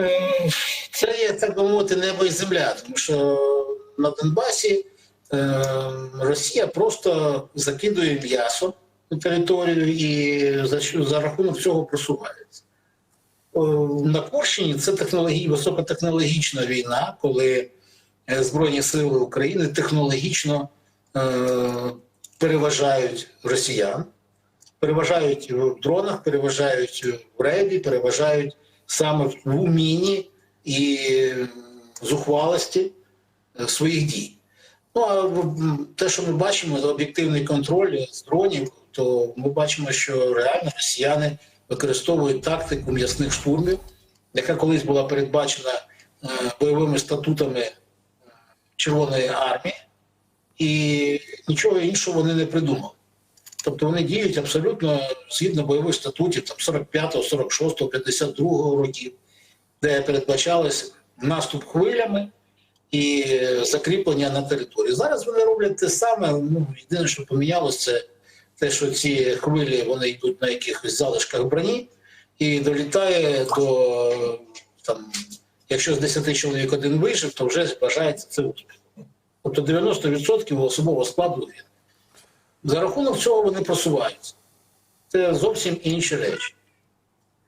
Е, Це є, так би мовити, небо і земля, тому що на Донбасі е, Росія просто закидує м'ясо на територію і за, рахунок цього просувається. Е, На Курщині це технологі... високотехнологічна війна, коли Збройні сили України технологічно переважають росіян, переважають в дронах, переважають в ребі, переважають саме в умінні і зухвалості е, своїх дій. Ну а те, що ми бачимо, за об'єктивний контроль з дронів, то ми бачимо, що реально росіяни використовують тактику м'ясних штурмів, яка колись була передбачена е, бойовими статутами е, Червоної армії, і нічого іншого вони не придумали. Тобто вони діють абсолютно згідно бойових статутів там 45, 46, 52 років, де передбачалось наступ хвилями і закріплення на території. Зараз вони роблять те саме. Ну єдине, що помінялося, це те, що ці хвилі вони йдуть на якихось залишках броні і долітає до там, якщо з 10 чоловік один вижив, то вже вважається це успіх. Тобто 90% особового складу він. За рахунок цього вони просуваються. Це зовсім інші речі.